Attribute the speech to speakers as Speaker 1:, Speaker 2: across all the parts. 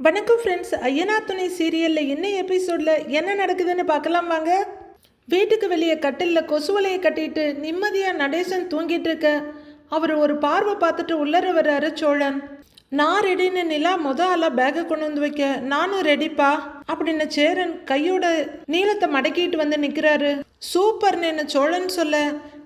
Speaker 1: வணக்கம் ஃப்ரெண்ட்ஸ் ஐயனா துணை சீரியலில் என்ன எபிசோடில் என்ன நடக்குதுன்னு பார்க்கலாம் வாங்க. வீட்டுக்கு வெளியே கட்டிலில் கொசுவலையை கட்டிட்டு நிம்மதியாக நடேசன் தூங்கிட்டு இருக்க. அவர் ஒரு பார்வை பார்த்துட்டு உள்ளர வர்றாரு சோழன். நான் ரெடின்னு நிலா முத ஆளாக பேக்கை கொண்டு வந்து வைக்க. நானும் ரெடிப்பா அப்படின்னு சேரன் கையோட நீளத்தை மடக்கிட்டு வந்து நிற்கிறாரு சூப்பர்னு என்ன சோழன் சொல்ல.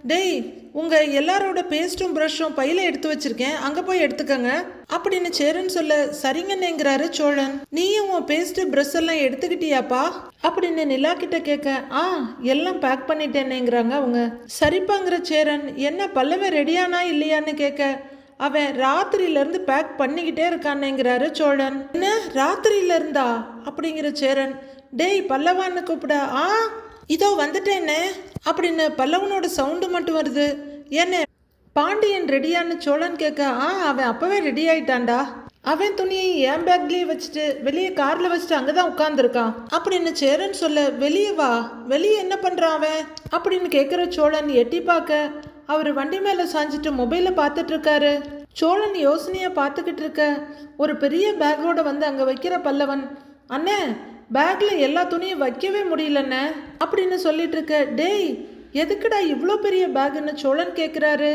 Speaker 1: டேய் உங்கள் எல்லாரோட பேஸ்ட்டும் ப்ரஷ்ஷும் பையில எடுத்து வச்சிருக்கேன். அங்கே போய் எடுத்துக்கங்க. அப்படின்னு சேரன் சொல்ல சரிங்கன்னுங்கிறாரு சோழன். நீயும் உன் பேஸ்ட் ப்ரஷ் எல்லாம் எடுத்துக்கிட்டியாப்பா? அப்படின்னு நிலா கிட்ட கேட்க ஆ எல்லாம் பேக் பண்ணிட்டேனேங்கிறாங்க அவங்க. சரிப்பாங்கிற சேரன் என்ன பல்லவன் ரெடியானா இல்லையான்னு கேட்க அவன் ராத்திரியிலேருந்து பேக் பண்ணிக்கிட்டே இருக்கானேங்கிறாரு சோழன். என்ன ராத்திரியில இருந்தா அப்படிங்கிற சேரன் டேய் பல்லவான்னு கூப்பிட ஆ இதோ வந்துட்டேனே. அப்படின்னு பல்லவனோட சவுண்டு மட்டும் வருது. என்ன பாண்டியன் ரெடியான்னு சோழன் கேட்க ஆ அவன் அப்பவே ரெடி ஆயிட்டான்டா. அவன் துணியை என் பேக்லேயே வச்சுட்டு வெளியே கார்ல வச்சுட்டு அங்கதான் உட்காந்துருக்கான் அப்படின்னு சேரன் சொல்ல வெளியே வா. வெளியே என்ன பண்றான் அவன்? அப்படின்னு கேட்குற சோழன் எட்டி பார்க்க அவர் வண்டி மேல சாஞ்சிட்டு மொபைல பார்த்துட்டு இருக்காரு. சோழன் யோசனையாக பார்த்துக்கிட்டு இருக்க ஒரு பெரிய பேக்கோட வந்து அங்கே வைக்கிற பல்லவன் அண்ணே பேக்கில் எல்லா துணியும் வைக்கவே முடியலண்ணே. அப்படின்னு சொல்லிட்டு இருக்க டேய் எதுக்குடா இவ்வளோ பெரிய பேக்குன்னு சோழன் கேட்குறாரு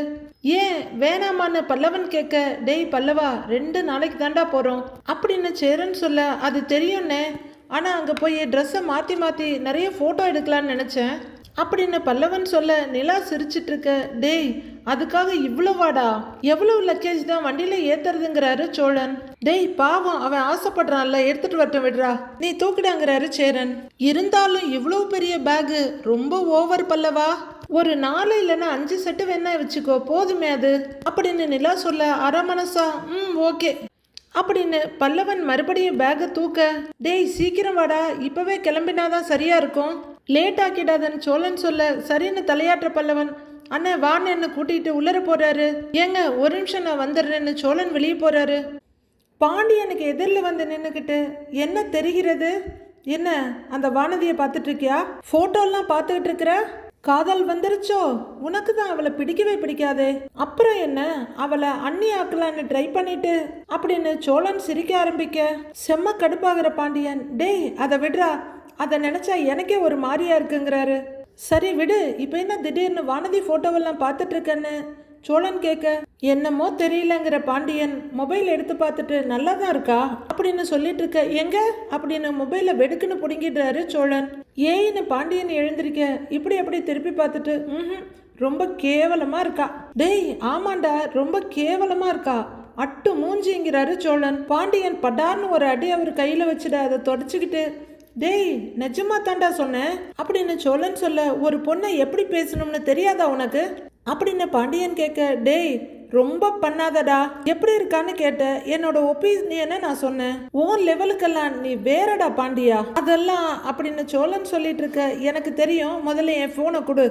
Speaker 1: ஏன் வேணாமான்னு பல்லவன் கேட்க டேய் பல்லவா ரெண்டு நாளைக்கு தாண்டா போகிறோம் அப்படின்னு சேரன் சொல்ல அது தெரியும்னே ஆனால் அங்கே போய் ட்ரெஸ்ஸை மாற்றி மாற்றி நிறைய ஃபோட்டோ எடுக்கலான்னு நினச்சேன். அப்படின்னு பல்லவன் சொல்ல நிலா சிரிச்சிட்ருக்க டேய் அதுக்காக இவ்வளவாடா எவ்வளவு லக்கேஜ் தான் வண்டியில் ஏத்துறதுங்கிறாரு சோழன். டேய் பாவம் அவன் ஆசைப்படுறான்ல எடுத்துட்டு வரட்டும் விடுறா. நீ தூக்கிடாங்கிறாரு சேரன். இருந்தாலும் இவ்வளவு பெரிய பேகு ரொம்ப ஓவர் பல்லவா? ஒரு நாலு இல்லைன்னா அஞ்சு செட்டு வேணா வச்சுக்கோ போதுமே அது. அப்படின்னு நிலா சொல்ல அரை மனசா ம் ஓகே. அப்படின்னு பல்லவன் மறுபடியும் பேகை தூக்க டேய் சீக்கிரம் வாடா இப்போவே கிளம்பினாதான் சரியா இருக்கும். லேட் ஆக்கிடாதன்னு சோழன் சொல்ல சரின்னு தலையாற்ற பல்லவன் அண்ணே வான்னு என்ன கூட்டிட்டு உள்ளர போறாரு. ஏங்க ஒரு நிமிஷம் நான் வந்துடுறேன்னு சோழன் வெளியே போறாரு. பாண்டியனுக்கு எதிரில் வந்து நின்றுக்கிட்டு என்ன தெரிகிறது? என்ன அந்த வானதியை பார்த்துட்டு இருக்கியா? ஃபோட்டோலாம் பார்த்துக்கிட்டு இருக்கிற? காதல் வந்துருச்சோ? உனக்கு தான் அவளை பிடிக்கவே பிடிக்காதே. அப்புறம் என்ன? அவளை அண்ணி ஆக்கலான்னு ட்ரை பண்ணிட்டு அப்படின்னு சோழன் சிரிக்க ஆரம்பிக்க. செம்ம கடுப்பாகிற பாண்டியன் டேய் அதை விடுறா. அதை நினைச்சா எனக்கே ஒரு மாதிரியா இருக்குங்கிறாரு. சரி விடு இப்போ என்ன திடீர்னு வானதி போட்டோவெல்லாம் பார்த்துட்டு இருக்கேன்னு? சோழன் கேட்க என்னமோ தெரியலங்கிற பாண்டியன் மொபைல் எடுத்து பார்த்துட்டு நல்லா தான் இருக்கா? அப்படின்னு சொல்லிட்டு இருக்க எங்க? அப்படின்னு மொபைலை வெடுக்குன்னு பிடுங்கிடுறாரு சோழன். ஏன்னு பாண்டியன் எழுந்திருக்க? இப்படி அப்படி திருப்பி பார்த்துட்டு ம் ரொம்ப கேவலமாக இருக்கா? டேய் ஆமாண்டா ரொம்ப கேவலமாக இருக்கா? அட்டு மூஞ்சிங்கிறாரு சோழன். பாண்டியன் படார்னு ஒரு அடி அவர் கையில் வச்சுட அதை தொடச்சிக்கிட்டு டேய் நிஜமா தாண்டா சொன்னேன்? அப்படின்னு சோழன் சொல்ல ஒரு பொண்ணை எப்படி பேசணும்னு தெரியாதா உனக்கு? அப்படின்னு பாண்டியன் கேட்க டேய் ரொம்ப பண்ணாதடா. எப்படி இருக்கான்னு கேட்ட என்னோட ஒப்பீனியனை நான் சொன்னேன்? உன் லெவலுக்கெல்லாம் நீ வேறடா பாண்டியா? அதெல்லாம் அப்படின்னு சோழன் சொல்லிட்டு இருக்க எனக்கு தெரியும் முதல்ல என் ஃபோனை கொடு.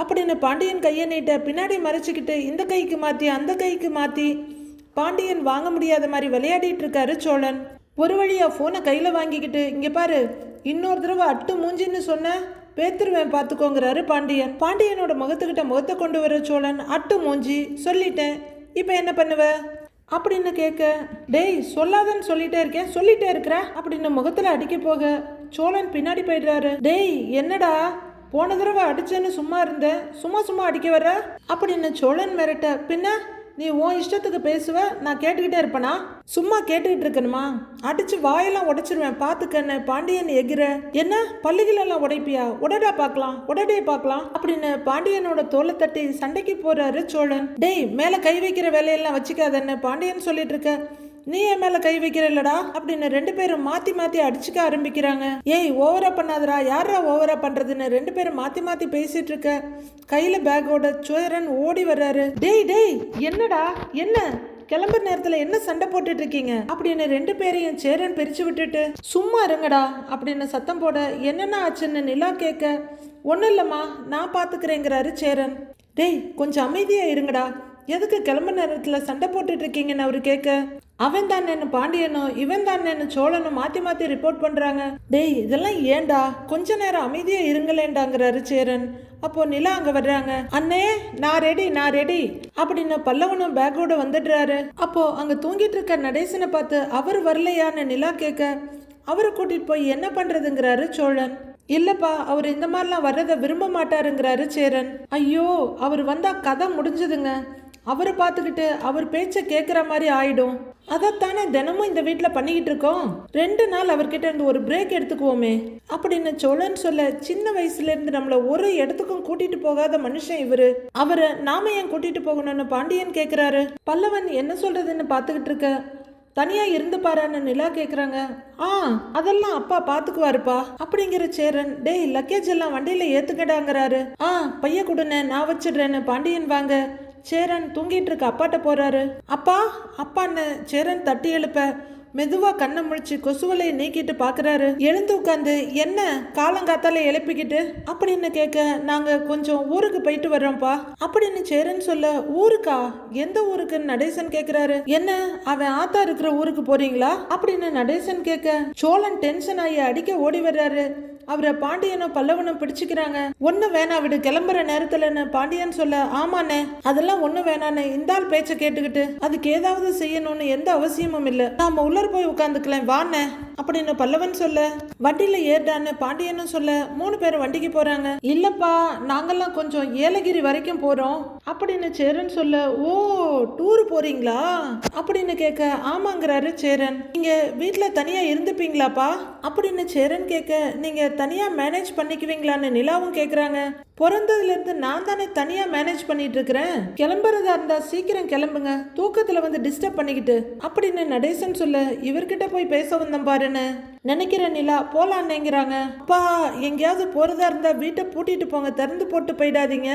Speaker 1: அப்படின்னு பாண்டியன் கையை நீட்ட பின்னாடி மறைச்சிக்கிட்டு இந்த கைக்கு மாற்றி அந்த கைக்கு மாற்றி பாண்டியன் வாங்க முடியாத மாதிரி விளையாடிட்டு இருக்காரு சோழன். ஒரு வழியாக ஃபோனை கையில் வாங்கிக்கிட்டு இங்கே பாரு இன்னொரு தடவை அட்டு மூஞ்சின்னு சொன்ன பேத்துருவேன் பார்த்துக்கோங்கிறாரு பாண்டியன். பாண்டியனோட முகத்துக்கிட்ட முகத்தை கொண்டு வர சோழன் அட்டு மூஞ்சி சொல்லிட்டேன். இப்போ என்ன பண்ணுவ? அப்படின்னு கேட்க டேய் சொல்லாதன்னு சொல்லிட்டே இருக்கேன் சொல்லிட்டே இருக்கிற? அப்படின்னு முகத்துல அடிக்க போக சோழன் பின்னாடி போயிடுறாரு. டேய் என்னடா? போன தடவை அடிச்சேன்னு சும்மா இருந்தேன் சும்மா சும்மா அடிக்க வர்ற? அப்படின்னு சோழன் மிரட்ட பின்ன? நீ உன் இஷ்டத்துக்கு பேசுவ நான் கேட்டுக்கிட்டே இருப்பனா? சும்மா கேட்டுக்கிட்டு இருக்கணுமா? அடிச்சு வாயெல்லாம் உடைச்சிருவேன் பார்த்துக்கன்னு பாண்டியன் எகிற. என்ன? பள்ளிகளெல்லாம் உடைப்பியா? உடடா பார்க்கலாம் உடடே பார்க்கலாம் அப்படின்னு பாண்டியனோட தோலை தட்டி சண்டைக்கு போறாரு சோழன். டேய் மேல கை வைக்கிற வேலையெல்லாம் வச்சுக்காதன்னு பாண்டியன் சொல்லிட்டு இருக்க. நீ என் மேல கை வைக்கிற இல்லடா அப்படின்னு ரெண்டு பேரும் மாத்தி மாத்தி அடிச்சுக்க ஆரம்பிக்கிறாங்க. ஏய் ஓவரா பண்ணாதடா. யாரா ஓவரா பண்றதுன்னு ரெண்டு பேரும் மாத்தி மாத்தி பேசிட்டு இருக்க. கையில பேக்கோட சோரன் ஓடி வர்றாரு. டேய் டேய் என்னடா? என்ன? கிளம்புற நேரத்துல என்ன சண்டை போட்டுட்டு இருக்கீங்க? அப்படின்னு ரெண்டு பேரையும் சேரன் பிரிச்சு விட்டுட்டு சும்மா இருங்கடா அப்படின்னு சத்தம் போட என்னென்ன ஆச்சுன்னு நிலா கேட்க. ஒன்றும் இல்லைம்மா நான் பார்த்துக்கிறேங்கிறாரு சேரன். டேய் கொஞ்சம் அமைதியாக இருங்கடா. எதுக்கு கிளம்ப நேரத்தில் சண்டை போட்டுட்டு இருக்கீங்கன்னு கேட்க அவன் தான் என்ன பாண்டியனும் இவன் தான் என்ன சோழனும் மாற்றி மாற்றி ரிப்போர்ட் பண்ணுறாங்க டேய் இதெல்லாம் ஏண்டா கொஞ்ச நேரம் அமைதியாக இருங்களேண்டாங்கிறாரு சேரன் அப்போ நிலா அங்க வர்றாங்க. அண்ணே நான் ரெடி நான் ரெடி அப்படின்னு பல்லவனும் பேக்கோட வந்துடுறாரு. அப்போ அங்க தூங்கிட்டு இருக்க நடேசனை பார்த்து அவர் வரலையான்னு நிலா கேட்க அவரை கூட்டிட்டு போய் என்ன பண்றதுங்கிறாரு சோழன். இல்லப்பா அவர் இந்த மாதிரிலாம் வர்றதை விரும்ப மாட்டாருங்கிறாரு சேரன் ஐயோ அவர் வந்தா கதை முடிஞ்சதுங்க. அவரை பார்த்துக்கிட்டு அவர் பேச்சை கேட்குற மாதிரி ஆயிடும். அதைத்தானே தினமும் இந்த வீட்டில் பண்ணிக்கிட்டு இருக்கோம். ரெண்டு நாள் அவர்கிட்ட இருந்து ஒரு பிரேக் எடுத்துக்குவோமே. அப்படின்னு சோழன் சொல்ல சின்ன வயசுல இருந்து ஒரு இடத்துக்கும் கூட்டிட்டு போகாத மனுஷன் இவரு. அவரை நாம ஏன் கூட்டிட்டு போகணும்னு பாண்டியன் கேட்குறாரு பல்லவன் என்ன சொல்றதுன்னு பார்த்துக்கிட்டு இருக்க. தனியாக இருந்து பாரான்னு நிலா கேட்குறாங்க ஆ அதெல்லாம் அப்பா பார்த்துக்குவாருப்பா. அப்படிங்கிற சேரன் டேய் லக்கேஜ் எல்லாம் வண்டியில் ஏற்றுக்கடாங்கிறாரு ஆ பைய கொடுண்ணே நான் வச்சிடுறேன்னு பாண்டியன் வாங்க. சேரன் தூங்கிட்டு இருக்க அப்பாட்ட போறாரு. அப்பா அப்பான்னு சேரன் தட்டி எழுப்ப மெதுவா கண்ணை முழிச்சு கொசுவலையை நீக்கிட்டு பாக்குறாரு. எழுந்து உட்காந்து என்ன காலங்காத்தால எழுப்பிக்கிட்டு? அப்படின்னு கேட்க நாங்க கொஞ்சம் ஊருக்கு போயிட்டு வர்றோம்ப்பா. அப்படின்னு சேரன் சொல்ல ஊருக்கா? எந்த ஊருக்குன்னு நடேசன் கேக்குறாரு. என்ன அவன் ஆத்தா இருக்கிற ஊருக்கு போறீங்களா? அப்படின்னு நடேசன் கேட்க சோழன் டென்ஷன் ஆகி அடிக்க ஓடி வர்றாரு. அவரை பாண்டியனும் பல்லவனும் பிடிச்சுக்கிறாங்க. ஒன்னும் வேணா விடு கிளம்புற நேரத்துலன்னு பாண்டியன் சொல்ல ஆமாண்ணே அதெல்லாம் ஒன்னும் வேணாண்ணே இந்தால் பேச்ச கேட்டுக்கிட்டு அதுக்கு ஏதாவது செய்யணும்னு எந்த அவசியமும் இல்ல. நாம உள்ளர போய் உட்காந்துக்கலாம் வாண்ணே அப்படின்னு பல்லவன் சொல்ல. வண்டியில ஏறிடான்னு பாண்டியனும் சொல்ல மூணு பேரும் வண்டிக்கு போறாங்க. இல்லப்பா நாங்கெல்லாம் கொஞ்சம் ஏலகிரி வரைக்கும் போறோம். அப்படின்னு சேரன் சொல்ல ஓ டூர் போறீங்களா? அப்படின்னு கேட்க ஆமாங்கிறாரு சேரன். நீங்க வீட்டில் தனியா இருந்துப்பீங்களாப்பா? அப்படின்னு சேரன் கேட்க நீங்க தனியா மேனேஜ் பண்ணிக்குவீங்களான்னு நிலாவும் கேட்குறாங்க பிறந்ததுலேருந்து நான் தானே தனியாக மேனேஜ் பண்ணிட்டு இருக்கிறேன் கிளம்புறதா இருந்தால் சீக்கிரம் கிளம்புங்க. தூக்கத்தில் வந்து டிஸ்டர்ப் பண்ணிக்கிட்டு. அப்படின்னு நடேசன் சொல்ல இவர்கிட்ட போய் பேச வந்தேன் பாருன்னு. நினைக்கிற நிலா போலான்னுங்கிறாங்க. அப்பா எங்கேயாவது போகிறதா இருந்தால் வீட்டை பூட்டிட்டு போங்க. திறந்து போட்டு போயிடாதீங்க.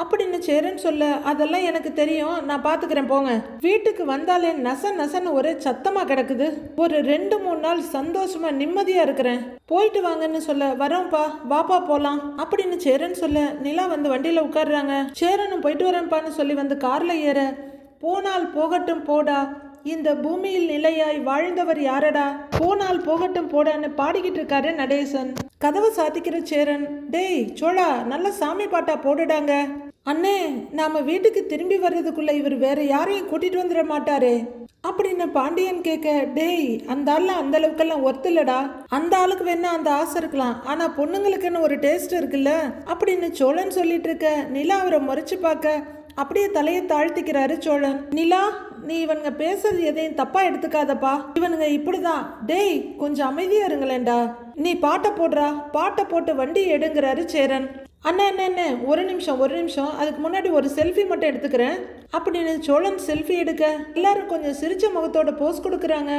Speaker 1: அப்படின்னு சேரன் சொல்ல? அதெல்லாம் எனக்கு தெரியும். நான் பார்த்துக்கிறேன் போங்க. வீட்டுக்கு வந்தாலே நச நசன்னு ஒரே சத்தமாக கிடக்குது. ஒரு ரெண்டு மூணு நாள் சந்தோஷமா நிம்மதியாக இருக்கிறேன். போயிட்டு வாங்கன்னு சொல்ல வரோம்ப்பா வாப்பா போகலாம் அப்படின்னு சேரன் சொல்ல நிலா வந்து வண்டியில் உட்காடுறாங்க சேரனும் போயிட்டு வரேன்ப்பான்னு சொல்லி வந்து காரில் ஏற. போனால் போகட்டும் போடா. இந்த பூமியில் நிலையாய் வாழ்ந்தவர் யாரடா? போனால் போகட்டும் போடான்னு பாடிக்கிட்டு இருக்காரு நடேசன். கதவை சாத்திக்கிற சேரன் டேய் சோழா நல்ல சாமி பாட்டா போடுடாங்க. அண்ணே நாம வீட்டுக்கு திரும்பி வர்றதுக்குள்ள இவர் வேற யாரையும் கூட்டிட்டு வந்துட மாட்டாரே. அப்படின்னு பாண்டியன் கேட்க டேய் அந்த ஆள்லாம் அந்த அளவுக்கெல்லாம் ஒர்த்துலடா அந்த ஆளுக்கு வேணா அந்த ஆசை இருக்கலாம். ஆனா பொண்ணுங்களுக்குன்னு ஒரு டேஸ்ட் இருக்குல்ல? அப்படின்னு சோழன் சொல்லிட்டு இருக்க நிலா அவரை முறைச்சு பார்க்க அப்படியே தலையை தாழ்த்திக்கிறாரு சோழன். நிலா நீ இவனுங்க பேசுறது எதையும் தப்பா எடுத்துக்காதப்பா. இவனுங்க இப்படிதான். டேய் கொஞ்சம் அமைதியா இருங்களேன்டா. நீ பாட்டை போடுறா. பாட்டை போட்டு வண்டி எடுங்கிறாரு சேரன். அண்ணா என்ன என்ன ஒரு நிமிஷம் ஒரு நிமிஷம். அதுக்கு முன்னாடி ஒரு செல்ஃபி மட்டும் எடுத்துக்கிறேன். அப்படின்னு சோழன் செல்ஃபி எடுக்க. எல்லாரும் கொஞ்சம் சிரிச்ச முகத்தோட போஸ் கொடுக்குறாங்க.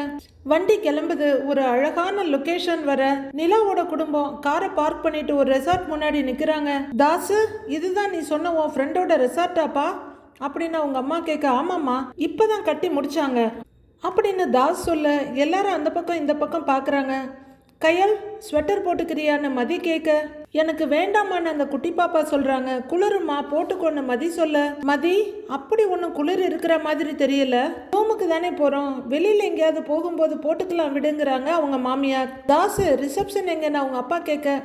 Speaker 1: வண்டி கிளம்புது. ஒரு அழகான லொகேஷன் வர. நிலாவோட குடும்பம் காரை பார்க் பண்ணிட்டு ஒரு ரெசார்ட் முன்னாடி நிக்கிறாங்க. தாசு இதுதான் நீ சொன்ன உன் ஃப்ரெண்டோட ரெசார்ட்டாப்பா அப்படின்னு அவங்க அம்மா கேட்க ஆமாம்மா இப்பதான் கட்டி முடிச்சாங்க. அப்படின்னு தாஸ் சொல்ல எல்லாரும் அந்த பக்கம் இந்த பக்கம் பார்க்குறாங்க கையல் ஸ்வெட்டர் போட்டுக்கிறியான்னு மதி கேட்க எனக்கு வேண்டாமான்னு அந்த குட்டி பாப்பா சொல்கிறாங்க குளிருமா போட்டுக்கொன்னு மதி சொல்ல. மதி அப்படி ஒன்றும் குளிர் இருக்கிற மாதிரி தெரியல. ரூமுக்கு தானே போகிறோம் வெளியில் எங்கேயாவது போகும்போது போட்டுக்கலாம் விடுங்கிறாங்க அவங்க மாமியார். தாசு ரிசப்ஷன் எங்கன்னு அவங்க அப்பா கேட்க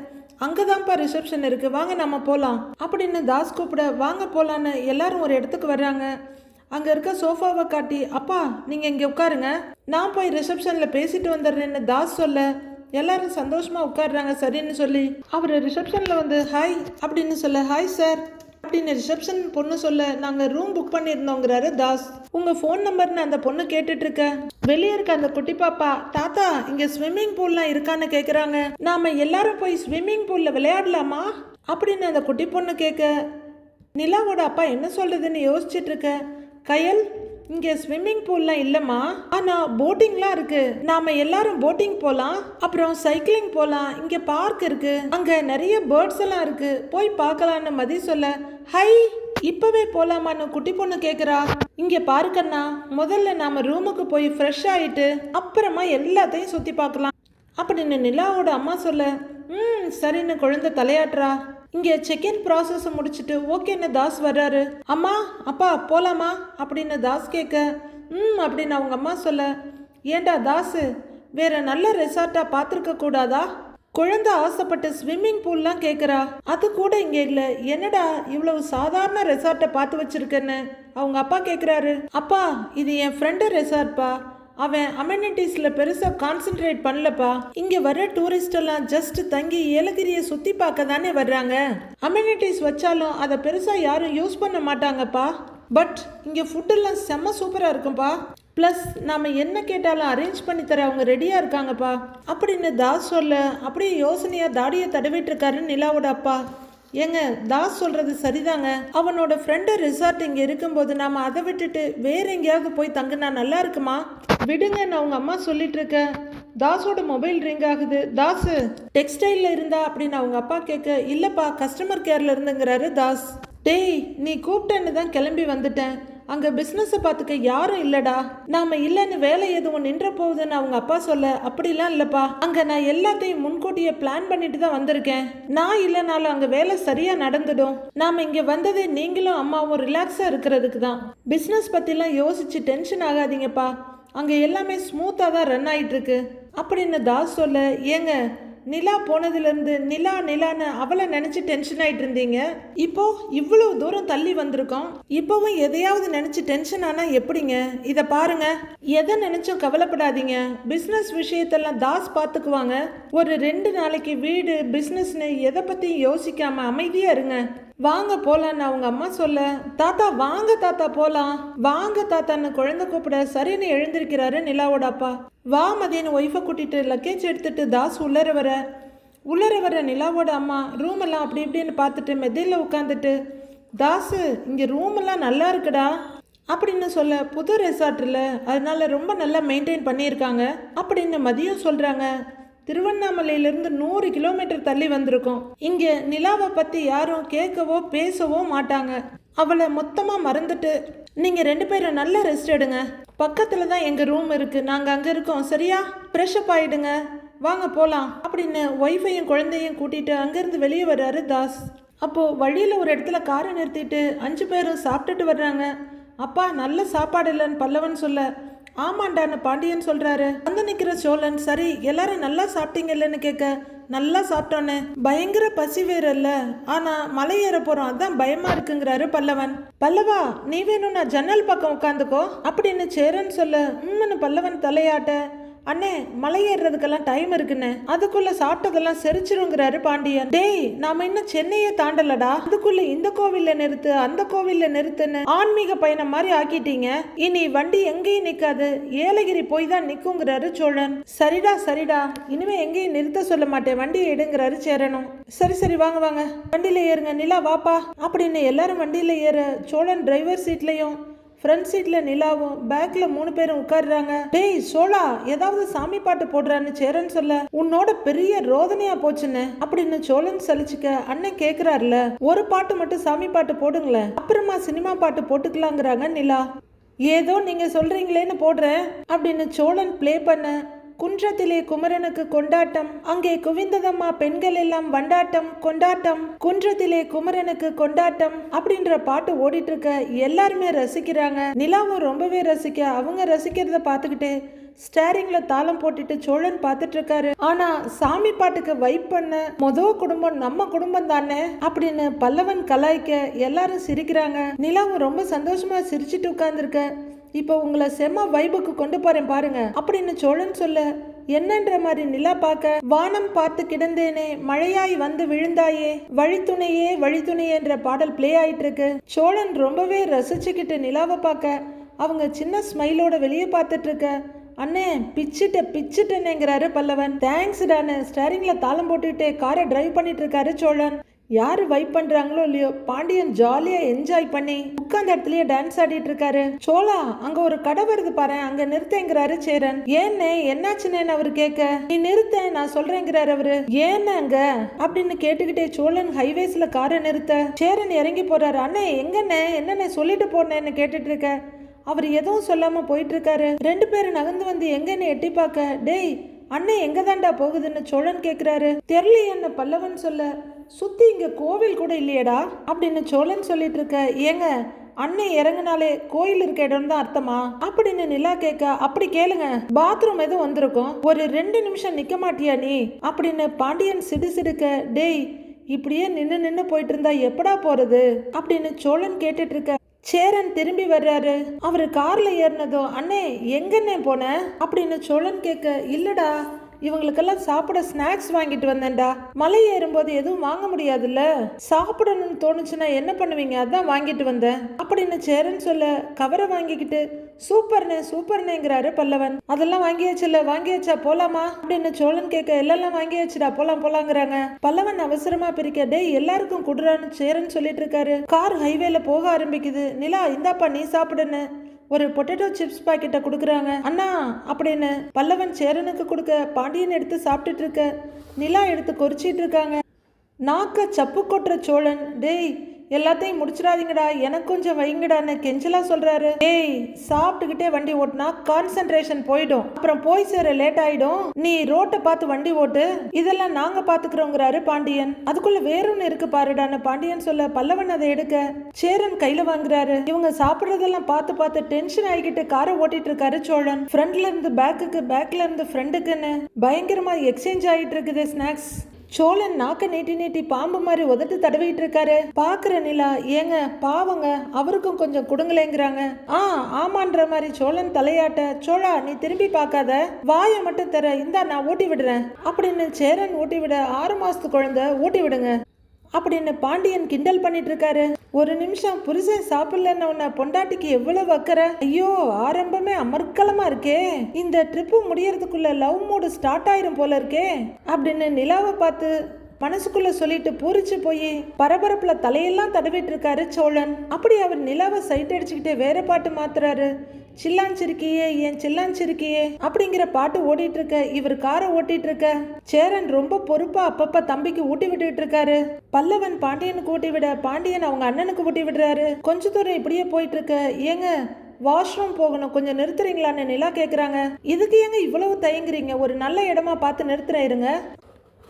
Speaker 1: அங்கதான்ப்பா ரிசப்ஷன் இருக்கு. வாங்க நம்ம போகலாம் அப்படின்னு தாஸ் கூப்பிட வாங்க போகலான்னு எல்லாரும் ஒரு இடத்துக்கு வர்றாங்க. அங்க இருக்க சோஃபாவை காட்டி அப்பா நீங்க இங்க உட்காருங்க. நான் போய் ரிசப்ஷன்ல பேசிட்டு வந்துடுறேன்னு தாஸ் சொல்ல எல்லாரும் சந்தோஷமா உட்காடுறாங்க சரின்னு சொல்லி. அவர் ரிசப்ஷன்ல வந்து ஹாய் அப்படின்னு சொல்ல ஹாய் சார். அப்படின்னு ரிசப்ஷன் பொண்ணு சொல்ல நாங்க ரூம் புக் பண்ணியிருந்தோங்கிறாரு தாஸ். உங்க ஃபோன் நம்பர்னு அந்த பொண்ணு கேட்டுட்டு இருக்க வெளியே இருக்க அந்த குட்டி பாப்பா. தாத்தா இங்க ஸ்விம்மிங் பூல்லாம் இருக்கான்னு கேட்குறாங்க நாம எல்லாரும் போய் ஸ்விம்மிங் பூல்ல விளையாடலாமா? அப்படின்னு அந்த குட்டி பொண்ணு கேட்க நிலாவோட அப்பா என்ன சொல்றதுன்னு யோசிச்சுட்டு இருக்க கயல் இங்க ஸ்விம்மிங் பூல்லாம் இல்லம்மா. ஆனா போட்டிங்லாம் இருக்கு. நாம எல்லாரும் போட்டிங் போலாம். அப்புறம் சைக்கிளிங் போலாம். இங்க பார்க் இருக்கு. அங்க நிறைய பேர்ட்ஸ் எல்லாம் இருக்கு. போய் பார்க்கலான்னு மதி சொல்ல ஹை இப்பவே போலாமான்னு குட்டி பொண்ணு கேக்குறா. இங்க பாருக்கண்ணா முதல்ல நாம ரூமுக்கு போய் ஃப்ரெஷ் ஆயிட்டு அப்புறமா எல்லாத்தையும் சுத்தி பார்க்கலாம். அப்படின்னு நிலாவோட அம்மா சொல்ல ம் சரின்னு குழந்தை தலையாட்டுறா. இங்கே செக்இன் ப்ராசஸை முடிச்சுட்டு ஓகேன்னு தாஸ் வர்றாரு? அம்மா அப்பா போகலாமா அப்படின்னு தாஸ் கேட்க ம் அப்படின்னு அவங்க அம்மா சொல்ல ஏண்டா தாஸு வேற நல்ல ரெசார்ட்டாக பார்த்துருக்க கூடாதா? குழந்தை ஆசைப்பட்டு ஸ்விம்மிங் பூல்லாம் கேட்குறா அது கூட இங்கே இல்லை என்னடா இவ்வளவு சாதாரண ரெசார்ட்டை பார்த்து வச்சிருக்கேன்னு? அவங்க அப்பா கேட்குறாரு அப்பா இது என் ஃப்ரெண்டு ரெசார்ட்பா அவன் அமெனிட்டிஸில் பெருசாக கான்சென்ட்ரேட் பண்ணலப்பா. இங்கே வர டூரிஸ்டெல்லாம் ஜஸ்ட் தங்கி ஏலகிரியை சுற்றி பார்க்க தானே வர்றாங்க. அமெனிட்டிஸ் வச்சாலும் அதை பெருசாக யாரும் யூஸ் பண்ண மாட்டாங்கப்பா. பட் இங்கே ஃபுட்டெல்லாம் செம்ம சூப்பராக இருக்கும்ப்பா ப்ளஸ் நாம் என்ன கேட்டாலும் அரேஞ்ச் பண்ணி தர அவங்க ரெடியாக இருக்காங்கப்பா. அப்படின்னு தாஸ் சொல்ல அப்படியே யோசனையாக தாடியை தடவிட்டு இருக்காரு நிலாவோட அப்பா. ஏங்க தாஸ் சொல்றது சரிதாங்க. அவனோட ஃப்ரெண்டு ரிசார்ட் இங்கே இருக்கும்போது நாம் அதை விட்டுட்டு வேற எங்கேயாவது போய் தங்குனா நல்லா இருக்குமா? நான் உங்கள் அம்மா சொல்லிட்டு இருக்கேன். தாஸோட மொபைல் ரிங் ஆகுது. தாஸ் டெக்ஸ்டைலில் இருந்தா அப்படின்னு அவங்க அப்பா கேட்க இல்லைப்பா கஸ்டமர் கேர்ல இருந்துங்கிறாரு தாஸ். டேய் நீ கூப்பிட்டேன்னு தான் கிளம்பி வந்துட்டேன். அங்கே பிஸ்னஸை பார்த்துக்க யாரும் இல்லைடா. நாம இல்லைன்னு வேலை எதுவும் நின்ற போகுதுன்னு அவங்க அப்பா சொல்ல அப்படிலாம் இல்லைப்பா. அங்கே நான் எல்லாத்தையும் முன்கூட்டியே பிளான் பண்ணிட்டு தான் வந்திருக்கேன். நான் இல்லைனாலும் அங்கே வேலை சரியாக நடந்துடும். நாம் இங்கே வந்ததே நீங்களும் அம்மாவும் ரிலாக்ஸாக இருக்கிறதுக்கு தான். பிஸ்னஸ் பற்றிலாம் யோசிச்சு டென்ஷன் ஆகாதீங்கப்பா. அங்கே எல்லாமே ஸ்மூத்தாக தான் ரன் ஆகிட்டுருக்கு அப்படின்னு தாஸ் சொல்ல ஏங்க நிலா போனதுலேருந்து நிலா நிலான்னு அவளை நினச்சி டென்ஷன் ஆகிட்டு இருந்தீங்க? இப்போ இவ்வளோ தூரம் தள்ளி வந்திருக்கோம். இப்போவும் எதையாவது நினச்சி டென்ஷன் ஆனால் எப்படிங்க? இதை பாருங்க. எதை நினச்சும் கவலைப்படாதீங்க. பிஸ்னஸ் விஷயத்தெல்லாம் தாஸ் பார்த்துக்குவாங்க. ஒரு ரெண்டு நாளைக்கு வீடு பிஸ்னஸ்னு எதை பற்றியும் யோசிக்காமல் அமைதியாக இருங்க. வாங்க போலான்னு அவங்க அம்மா சொல்ல தாத்தா வாங்க தாத்தா போலாம். வாங்க தாத்தான்னு குழந்தை கூப்பிட சரின்னு எழுந்திருக்கிறாரு நிலாவோட அப்பா. வா மதியன்னு ஒய்ஃபை கூட்டிட்டு லக்கேஜ் எடுத்துட்டு தாஸ் உள்ளர வர. உள்ளர வர நிலாவோட அம்மா ரூம் எல்லாம் அப்படி இப்படின்னு பார்த்துட்டு மெதையில் உட்காந்துட்டு தாஸு இங்கே ரூம் எல்லாம் நல்லா இருக்குடா. அப்படின்னு சொல்ல புது ரெசார்ட்டில் அதனால ரொம்ப நல்லா மெயின்டைன் பண்ணியிருக்காங்க. அப்படின்னு மதியம் சொல்கிறாங்க திருவண்ணாமலையிலிருந்து நூறு கிலோமீட்டர் தள்ளி வந்திருக்கோம். இங்கே நிலாவை பற்றி யாரும் கேட்கவோ பேசவோ மாட்டாங்க. அவளை மொத்தமாக மறந்துட்டு நீங்கள் ரெண்டு பேரும் நல்ல ரெஸ்ட் எடுங்க. பக்கத்தில் தான் எங்கள் ரூம் இருக்குது நாங்கள் அங்கே இருக்கோம். சரியா? ஃப்ரெஷ்அப் ஆகிடுங்க வாங்க போகலாம் அப்படின்னு ஒய்ஃபையும் குழந்தையும் கூட்டிகிட்டு அங்கேருந்து வெளியே வர்றாரு தாஸ். அப்போது வழியில் ஒரு இடத்துல காரை நிறுத்திட்டு அஞ்சு பேரும் சாப்பிட்டுட்டு வர்றாங்க. அப்பா நல்ல சாப்பாடு இல்லைன்னு பல்லவன் சொல்ல ஆமாண்டான்னு பாண்டியன் சொல்றாரு. வந்து நிக்கிற சோழன் சரி எல்லாரும் நல்லா சாப்பிட்டீங்கல்லன்னு கேட்க நல்லா சாப்பிட்டோன்னே பயங்கர பசி வேறு இல்ல ஆனா மலை ஏற போறோம் அதான் பயமா இருக்குங்கிறாரு பல்லவன். பல்லவா நீ வேணும் நான் ஜன்னல் பக்கம் உட்காந்துக்கோ. அப்படின்னு சேரன் சொல்ல உம்மனு பல்லவன் தலையாட்ட அண்ணே மலை ஏறுறதுக்கெல்லாம் டைம் இருக்குண்ணே. அதுக்குள்ள சாப்பிட்டதெல்லாம் செரிச்சிருங்கிறாரு பாண்டியன். டேய் நாம இன்னும் சென்னையே தாண்டலடா. அதுக்குள்ள இந்த கோவில்ல நிறுத்து அந்த கோவில்ல நிறுத்துன்னு ஆன்மீக பயணம் மாதிரி ஆக்கிட்டீங்க. இனி வண்டி எங்கேயும் நிக்காது. ஏலகிரி போய் தான் நிக்குங்கிறாரு சோழன். சரிடா சரிடா. இனிமே எங்கேயும் நிறுத்த சொல்ல மாட்டேன். வண்டியை எடுங்கிறாரு சேரணும் சரி சரி வாங்க வாங்க. வண்டியில ஏறுங்க. நிலா வாப்பா. அப்படின்னு எல்லாரும் வண்டியில ஏற சோழன் டிரைவர் சீட்லயும் ஃப்ரண்ட் சீட்ல நிலாவும் பேக்ல மூணு பேரும் உட்காருறாங்க. டேய் சோழா ஏதாவது சாமி பாட்டு போடுறான்னு சேரன் சொல்ல உன்னோட பெரிய ரோதனையா போச்சுன்னு அப்படின்னு சோழன் சலிச்சுக்க அண்ணன் கேக்குறாருல. ஒரு பாட்டு மட்டும் சாமி பாட்டு போடுங்களேன் அப்புறமா சினிமா பாட்டு போட்டுக்கலாங்கிறாங்க நிலா. ஏதோ நீங்க சொல்றீங்களேன்னு போடுறேன் அப்படின்னு சோழன் ப்ளே பண்ண குன்றத்திலே குமரனுக்கு கொண்டாட்டம் அங்கே குவிந்ததம்மா பெண்கள் எல்லாம் வண்டாட்டம் கொண்டாட்டம் குன்றத்திலே குமரனுக்கு கொண்டாட்டம் அப்படின்ற பாட்டு ஓடிட்டு இருக்க எல்லாருமே ரசிக்கிறாங்க. நிலாவும் ரொம்பவே ரசிக்க அவங்க ரசிக்கிறத பார்த்துக்கிட்டு ஸ்டேரிங்ல தாளம் போட்டுட்டு சோழன் பார்த்துட்டு இருக்காரு ஆனா சாமி பாட்டுக்கு வைப் பண்ண மொத குடும்பம் நம்ம குடும்பம் தானே அப்படின்னு பல்லவன் கலாய்க்க எல்லாரும் சிரிக்கிறாங்க. நிலாவும் ரொம்ப சந்தோஷமா சிரிச்சிட்டு உட்கார்ந்துருக்க. இப்போ உங்களை செம்ம வைபுக்கு கொண்டு போறேன் பாருங்க. அப்படின்னு சோழன் சொல்ல என்னன்ற மாதிரி நிலா பார்க்க வானம் பார்த்து கிடந்தேனே மழையாய் வந்து விழுந்தாயே வழித்துணையே வழித்துணையே என்ற பாடல் ப்ளே ஆயிட்டு இருக்கு சோழன் ரொம்பவே ரசிச்சுக்கிட்டு நிலாவை பார்க்க அவங்க சின்ன ஸ்மைலோட வெளியே பார்த்துட்டு இருக்க அண்ணே பிச்சுட்ட பிச்சுட்டேங்கிறாரு பல்லவன். தேங்க்ஸ் டானு ஸ்டேரிங்ல தாளம் போட்டுட்டு காரை டிரைவ் பண்ணிட்டு இருக்காரு சோழன். யாரு வைப் பண்றாங்களோ இல்லையோ பாண்டியன் ஜாலியா என்ஜாய் பண்ணி உட்கார்ந்த இடத்துலயே டான்ஸ் ஆடிட்டு இருக்காரு. சோழா அங்க ஒரு கடை வருது பாரு அங்க நிறுத்தங்கிறாரு சேரன். ஏன்னு என்னாச்சுன்னு அவரு கேட்க நீ நிறுத்த நான் சொல்றேங்கிறாரு அவரு. ஏன்னு அங்க அப்படின்னு கேட்டுக்கிட்டே சோழன் ஹைவேஸ்ல காரை நிறுத்த சேரன் இறங்கி போறாரு. அண்ணே எங்கண்ணே? என்னண்ணே சொல்லிட்டு போனேன்னு கேட்டுட்டு இருக்க. அவர் எதுவும் சொல்லாம போயிட்டு இருக்காரு. ரெண்டு பேரும் நகர்ந்து வந்து எங்கன்னு எட்டி பார்க்க டேய் அண்ணன் எங்க தாண்டா போகுதுன்னு சோழன் கேக்குறாரு. என்ன பல்லவன் சொல்ல. சுத்தி இங்க கோவில் கூட இல்லையேடா அப்படின்னு சோழன் சொல்லிட்டு இருக்க ஏங்க அன்னை இறங்குனாலே கோயில் இருக்க இடம் தான் அர்த்தமா? அப்படின்னு நிலா கேட்க அப்படி கேளுங்க பாத்ரூம் எதுவும் வந்திருக்கும். ஒரு ரெண்டு நிமிஷம் நிக்க மாட்டியா நீ? அப்படின்னு பாண்டியன் சிடு சிடுக்க டேய் இப்படியே நின்று நின்று போயிட்டு இருந்தா எப்படா போறது? அப்படின்னு சோழன் கேட்டுட்டு இருக்க சேரன் திரும்பி வர்றாரு. அவரு கார்ல ஏறினதும் அண்ணே எங்கண்ணே போன? அப்படின்னு சோழன் கேட்க இல்லடா இவங்களுக்கெல்லாம் சாப்பிட ஸ்நாக்ஸ் வாங்கிட்டு வந்தேன்டா. மலை ஏறும்போது எதுவும் வாங்க முடியாதுல்ல? சாப்பிடணும்னு தோணுச்சுன்னா என்ன பண்ணுவீங்க? அதான் வாங்கிட்டு வந்தேன். அப்படின்னு சேரன் சொல்ல கவரை வாங்கிக்கிட்டு சூப்பர்னே சூப்பர்னேங்கிறாரு பல்லவன். அதெல்லாம் வாங்கியாச்சுல வாங்கியாச்சா போலாமா? அப்படின்னு சோழன் கேட்க எல்லாம் வாங்கியாச்சுடா போலாம் போலாங்கிறாங்க. பல்லவன் அவசரமா பிரிக்க டே எல்லாருக்கும் குடுறான்னு சேரன் சொல்லிட்டு இருக்காரு. கார் ஹைவேல போக ஆரம்பிக்குது. நிலா இந்தாப்பா நீ சாப்பிடுன்னு. ஒரு பொட்டேட்டோ சிப்ஸ் பாக்கெட்டை கொடுக்குறாங்க. அண்ணா அப்படின்னு பல்லவன் சேரனுக்கு கொடுக்க பாண்டியன் எடுத்து சாப்பிட்டுட்டு இருக்க. நிலா எடுத்து கொறிச்சிட்டு இருக்காங்க. நாக்க சப்பு கொட்டுற சோழன் டேய் எல்லாத்தையும் முடிச்சிடாதீங்கடா. எனக்கு கொஞ்சம் வைங்கடான்னு கெஞ்சலா சொல்றாரு. டேய் சாப்பிட்டுக்கிட்டே வண்டி ஓட்டினா கான்சென்ட்ரேஷன் போயிடும். அப்புறம் போய் சேர லேட் ஆயிடும். நீ ரோட்டை பார்த்து வண்டி ஓட்டு. இதெல்லாம் நாங்க பாத்துக்கிறோங்கிறாரு பாண்டியன். அதுக்குள்ள வேறொன்னு இருக்கு பாருடான்னு பாண்டியன் சொல்ல பல்லவன் அதை எடுக்க. சேரன் கையில வாங்குறாரு. இவங்க சாப்பிடுறதெல்லாம் பார்த்து பார்த்து டென்ஷன் ஆகிக்கிட்டு காரை ஓட்டிட்டு இருக்காரு சோழன். ஃப்ரண்ட்ல இருந்து பேக்குக்கு பேக்ல இருந்து ஃப்ரெண்டுக்குன்னு பயங்கரமா எக்ஸ்சேஞ்ச் ஆகிட்டு இருக்குது ஸ்நாக்ஸ் சோழன் நாக்க நீட்டி நீட்டி பாம்பு மாதிரி உதட்டு தடவிட்டு இருக்காரு. பாக்குற நிலா ஏங்க பாவங்க அவருக்கும் கொஞ்சம் கொடுங்களேங்கிறாங்க. ஆ ஆமான்ற மாதிரி சோழன் தலையாட்ட சோழா நீ திரும்பி பார்க்காத. வாயை மட்டும் தர இந்தா நான் ஊட்டி விடுறேன். அப்படின்னு சேரன் ஊட்டி விட ஆறு மாசத்து குழந்தை ஊட்டி விடுங்க. அப்படின்னு பாண்டியன் கிண்டல் பண்ணிட்டு இருக்காரு. ஒரு நிமிஷம் புருஷன் சாப்பிடலன்னு உன்னை பொண்டாட்டிக்கு எவ்வளவு அக்கறை? ஐயோ ஆரம்பமே அமர்க்கலமா இருக்கே. இந்த ட்ரிப்பு முடியறதுக்குள்ள லவ் மூடு ஸ்டார்ட் ஆயிரும் போல இருக்கே. அப்படின்னு நிலாவை பார்த்து மனசுக்குள்ள சொல்லிட்டு பூரிச்சு போய் பரபரப்புல தலையெல்லாம் தடவிட்டு இருக்காரு சோழன். அப்படி அவர் நிலாவை சைட் அடிச்சுக்கிட்டே வேற பாட்டு மாத்துறாரு. சில்லாஞ்சிருக்கியே ஏன் சில்லாஞ்சிருக்கியே அப்படிங்கிற பாட்டு ஓடிட்டு இருக்க இவர் காரை ஓட்டிட்டு இருக்க சேரன் ரொம்ப பொறுப்பா அப்பப்ப தம்பிக்கு ஊட்டி விட்டுட்டு இருக்காரு பல்லவன் பாண்டியனுக்கு ஊட்டி விட பாண்டியன் அவங்க அண்ணனுக்கு ஊட்டி விடுறாரு கொஞ்ச தூரம் இப்படியே போயிட்டு இருக்க ஏங்க வாஷ்ரூம் போகணும். கொஞ்சம் நிறுத்துறீங்களான்னு நிலா கேட்குறாங்க இதுக்கு ஏங்க இவ்வளவு தயங்குறீங்க? ஒரு நல்ல இடமா பார்த்து நிறுத்துறேன் இருங்க.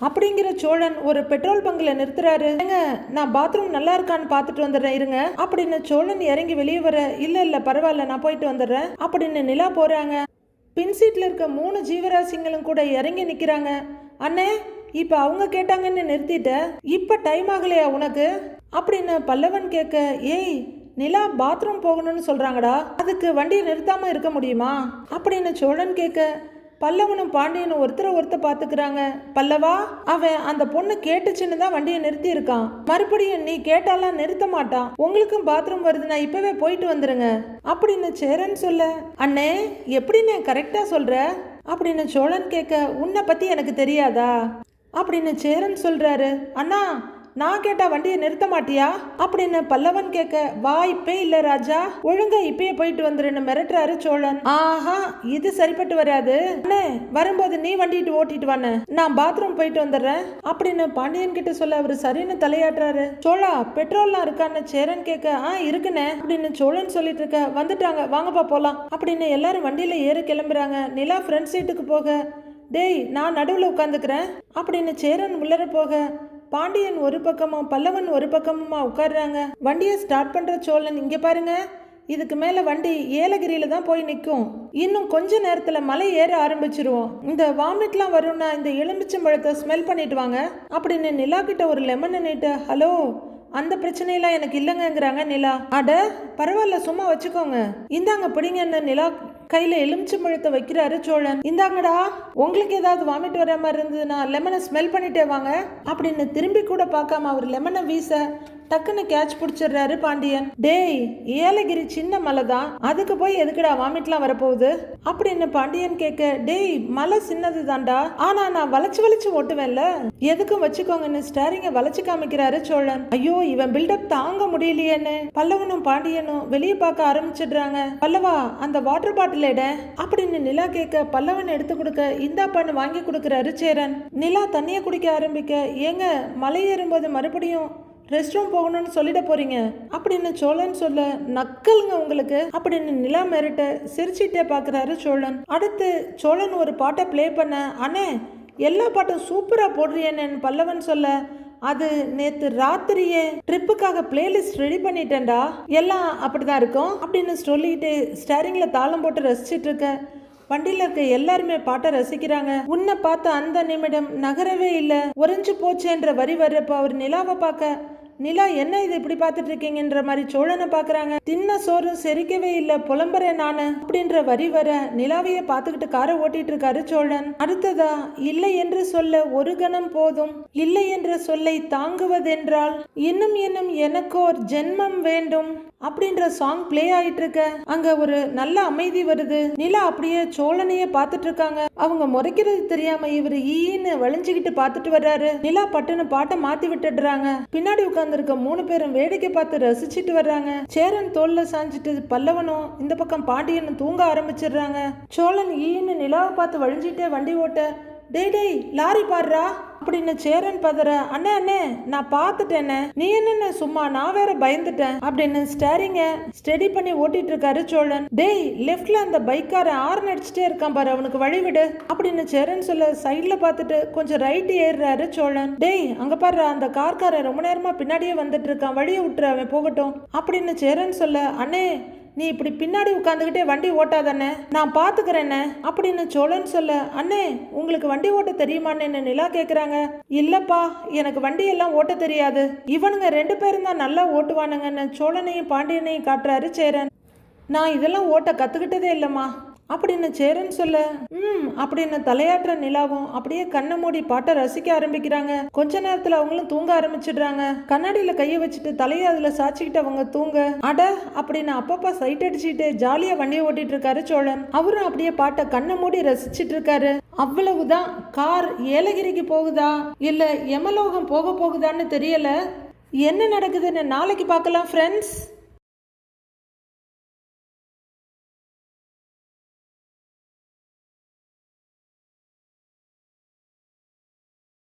Speaker 1: அப்படிங்கிற சோழன் ஒரு பெட்ரோல் பங்கில் நிறுத்துறாரு. ஏங்க நான் பாத்ரூம் நல்லா இருக்கான்னு பார்த்துட்டு வந்துடுறேன் இருங்க. அப்படின்னு சோழன் இறங்கி வெளியே வர இல்ல இல்ல பரவாயில்ல நான் போயிட்டு வந்துடுறேன் அப்படின்னு நிலா போறாங்க. பின் சீட்டில் இருக்க மூணு ஜீவராசிங்களும் கூட இறங்கி நிக்கிறாங்க. அண்ணே இப்ப அவங்க கேட்டாங்கன்னு நிறுத்திட்ட இப்ப டைம் ஆகலையா உனக்கு? அப்படின்னு பல்லவன் கேட்க ஏய் நிலா பாத்ரூம் போகணும்னு சொல்றாங்கடா அதுக்கு வண்டியை நிறுத்தாம இருக்க முடியுமா? அப்படின்னு சோழன் கேட்க பல்லவனும் பாண்டியனும் ஒருத்தரை ஒருத்தர் பார்த்துக்கிறாங்க. பல்லவா? அவன் அந்த பொண்ணு கேட்டுச்சுன்னு தான் வண்டியை நிறுத்தி இருக்கான் மறுபடியும் நீ கேட்டாலாம் நிறுத்த மாட்டான். உங்களுக்கும் பாத்ரூம் வருது நான் இப்பவே போயிட்டு வந்துருங்க. அப்படின்னு சேரன் சொல்ல அண்ணே எப்படின்னு கரெக்டா சொல்ற? அப்படின்னு சோழன் கேட்க உன்னை பத்தி எனக்கு தெரியாதா? அப்படின்னு சேரன் சொல்றாரு அண்ணா நான் கேட்டா வண்டியை நிறுத்த மாட்டியா? அப்படின்னு பல்லவன் கேட்க வாய்ப்பே இல்ல ராஜா. ஒழுங்கா இப்பயே போயிட்டு வந்துருன்னு மிரட்டுறாரு சோழன். ஆஹா இது சரிப்பட்டு வராது. அண்ணே வரும்போது நீ வண்டிட்டு ஓட்டிட்டு வானே நான் பாத்ரூம் போயிட்டு வந்துடுறேன். அப்படின்னு பாண்டியன் கிட்ட சொல்ல அவரு சரின்னு தலையாட்டுறாரு. சோழா பெட்ரோல்லாம் இருக்கான்னு சேரன் கேட்க ஆ இருக்குண்ணே. அப்படின்னு சோழன் சொல்லிட்டு இருக்க வந்துட்டாங்க. வாங்கப்பா போலாம். அப்படின்னு எல்லாரும் வண்டியில ஏற கிளம்புறாங்க. நிலா ஃப்ரண்ட் சீட்டுக்கு போக டேய் நான் நடுவில் உட்காந்துக்கிறேன். அப்படின்னு சேரன் உள்ளர போக பாண்டியன் ஒரு பக்கமும் பல்லவன் ஒரு பக்கமுமா உட்கார்றாங்க. வண்டியை ஸ்டார்ட் பண்ற சோழன் இங்க பாருங்க. இதுக்கு மேல வண்டி ஏலகிரியில தான் போய் நிற்கும் இன்னும் கொஞ்ச நேரத்துல மலை ஏற ஆரம்பிச்சிருவோம். இந்த வாமிட்லாம் வரும்னா இந்த எலுமிச்சம்பழத்தை ஸ்மெல் பண்ணிட்டு வாங்க. அப்படின்னு நிலா கிட்ட ஒரு லெமன் நீட்டு ஹலோ அந்த பிரச்சனையெல்லாம் எனக்கு இல்லைங்கங்கிறாங்க நிலா. அட பரவாயில்ல சும்மா வச்சுக்கோங்க. இந்தாங்க பிடிங்கன்னு நிலா கையில எலுமிச்சம்பழத்தை வைக்கிறாரு சோழன். இந்தாங்கடா உங்களுக்கு ஏதாவது வாமிட் வர மாதிரி இருந்ததுன்னா லெமனை ஸ்மெல் பண்ணிட்டே வாங்க. அப்படின்னு திரும்பி கூட பார்க்காம அவர் லெமனை வீச டக்குன்னு கேட்ச் பிடிச்சிடுறாரு பாண்டியன். டேய் ஏலகிரி சின்ன மலை தான் அதுக்கு போய் எதுக்குடா வாமிட்லாம் வரப்போகுது? அப்படின்னு பாண்டியன் கேட்க டேய் மலை சின்னது தான்டா ஆனா நான் வளைச்சு வளைச்சு ஓட்டுவேன்ல. எதுக்கும் வச்சுக்கோங்கன்னு ஸ்டாரிங்க வளைச்சு காமிக்கிறாரு சோழன். ஐயோ இவன் பில்டப் தாங்க முடியலையேன்னு. பல்லவனும் பாண்டியனும் வெளியே பார்க்க ஆரம்பிச்சிடுறாங்க. பல்லவா அந்த வாட்டர் பாட்டில் எட. அப்படின்னு நிலா கேட்க பல்லவன் எடுத்து கொடுக்க இந்தாப்பான்னு வாங்கி கொடுக்குறாரு சேரன். நிலா தண்ணியை குடிக்க ஆரம்பிக்க ஏங்க மலை ஏறும்போது மறுபடியும் ரெஸ்ட் ரூம் போகணும்னு சொல்லிட போறீங்க. அப்படின்னு சோழன் சொல்ல நக்கலுங்க உங்களுக்கு அப்படின்னு நிலா மிரட்ட சிரிச்சிட்டே பார்க்கறாரு சோழன். அடுத்து சோழன் ஒரு பாட்டை ப்ளே பண்ண அண்ணே எல்லா பாட்டும் சூப்பரா போடுறியேன்னு பல்லவன் சொல்ல அது நேத்து ராத்திரியே ட்ரிப்புக்காக பிளேலிஸ்ட் ரெடி பண்ணிட்டேன்டா. எல்லாம் அப்படிதான் இருக்கும் அப்படின்னு சொல்லிட்டு ஸ்டேரிங்ல தாளம் போட்டு ரசிச்சிட்டு இருக்க வண்டியில இருக்க எல்லாருமே பாட்டை ரசிக்கிறாங்க. உன்னை பார்த்த அந்த நிமிடம் நகரவே இல்லை உறைஞ்சு போச்சேன்ற வரி வர்றப்ப அவர் நிலாவை பார்க்க நிலா என்ன இது இப்படி பார்த்துட்டு இருக்கீங்கன்ற மாதிரி சோழனை பார்க்குறாங்க. தின்ன சோறும் செரிக்கவே இல்லை புலம்புறேன் நானு அப்படின்ற வரி வர நிலாவையே பார்த்துக்கிட்டு காரை ஓட்டிட்டு இருக்காரு சோழன். அடுத்ததா இல்லை என்று சொல்ல ஒரு கணம் போதும் இல்லை என்ற சொல்லை தாங்குவதென்றால் இன்னும் இன்னும் எனக்கோர் ஜென்மம் வேண்டும் அப்படின்ற சாங் பிளே ஆயிட்டு இருக்க அங்க ஒரு நல்ல அமைதி வருது. நிலா அப்படியே சோழனையே பார்த்துட்டு இருக்காங்க அவங்க முறைக்கிறது தெரியாம இவர் ஈன்னு வளைஞ்சுக்கிட்டு பார்த்துட்டு வர்றாரு. நிலா பட்டுன்னு பாட்டை மாத்தி விட்டுடுறாங்க. பின்னாடி உட்கார்ந்துருக்க மூணு பேரும் வேடிக்கை பார்த்து ரசிச்சிட்டு வர்றாங்க. சேரன் தோல்ல சாஞ்சிட்டு பல்லவனும் இந்த பக்கம் பாண்டியனும் தூங்க ஆரம்பிச்சிடுறாங்க. சோழன் ஈன்னு நிலாவை பார்த்து வழிஞ்சிட்டே வண்டி ஓட்ட டேய் டேய் லாரி பாடுறா. அப்படின்னு சேரன் பதற அண்ணே அண்ணே நான் பார்த்துட்டேனே. நீ என்னென்ன சும்மா நான் வேற பயந்துட்டேன். அப்படின்னு ஸ்டேரிங்க ஸ்டெடி பண்ணி ஓட்டிட்டு இருக்காரு சோழன். டேய் லெஃப்ட்ல அந்த பைக்காரன் ஆர்ன் அடிச்சுட்டே இருக்கான் பாரு அவனுக்கு வழி விடு. அப்படின்னு சேரன் சொல்ல சைட்ல பார்த்துட்டு கொஞ்சம் ரைட் ஏறுறாரு சோழன். டேய் அங்க பாரு அந்த கார்காரன் ரொம்ப நேரமா பின்னாடியே வந்துட்டு இருக்கான் வழியை விட்டுற அவன் போகட்டும். அப்படின்னு சேரன் சொல்ல அண்ணே நீ இப்படி பின்னாடி உட்காந்துக்கிட்டே வண்டி ஓட்டாதானே நான் பாத்துக்கிறேனே அப்படின்னு சோழன் சொல்ல அண்ணே உங்களுக்கு வண்டி ஓட்ட தெரியுமான்னு நிலா கேக்குறாங்க. இல்லப்பா எனக்கு வண்டி எல்லாம் ஓட்ட தெரியாது. இவனுங்க ரெண்டு பேரும் தான் நல்லா ஓட்டுவானுங்கன்னு சோழனையும் பாண்டியனையும் காட்டுறாரு சேரன். நான் இதெல்லாம் ஓட்ட கத்துக்கிட்டதே இல்லைம்மா. அப்படின்னு சேரன் சொல்ல? ம் அப்படின்னு தலையாட்டுற நிலாவும் அப்படியே கண்ணை மூடி பாட்டை ரசிக்க ஆரம்பிக்கிறாங்க. கொஞ்ச நேரத்துல அவங்களும் தூங்க ஆரம்பிச்சிடுறாங்க. கண்ணாடியில கையை வச்சுட்டு தலையை அதுல சாச்சிக்கிட்டு அவங்க தூங்க. அட அப்படின்னு அப்பப்பா சைட் அடிச்சுட்டு ஜாலியா வண்டியை ஓட்டிட்டு இருக்காரு சோழன். அவரும் அப்படியே பாட்டை கண்ணை மூடி ரசிச்சிட்டு இருக்காரு. அவ்வளவுதான். கார் ஏலகிரிக்கு போகுதா? இல்ல எமலோகம் போக போகுதான்னு தெரியல? என்ன நடக்குதுன்னு நாளைக்கு பார்க்கலாம் ஃப்ரெண்ட்ஸ்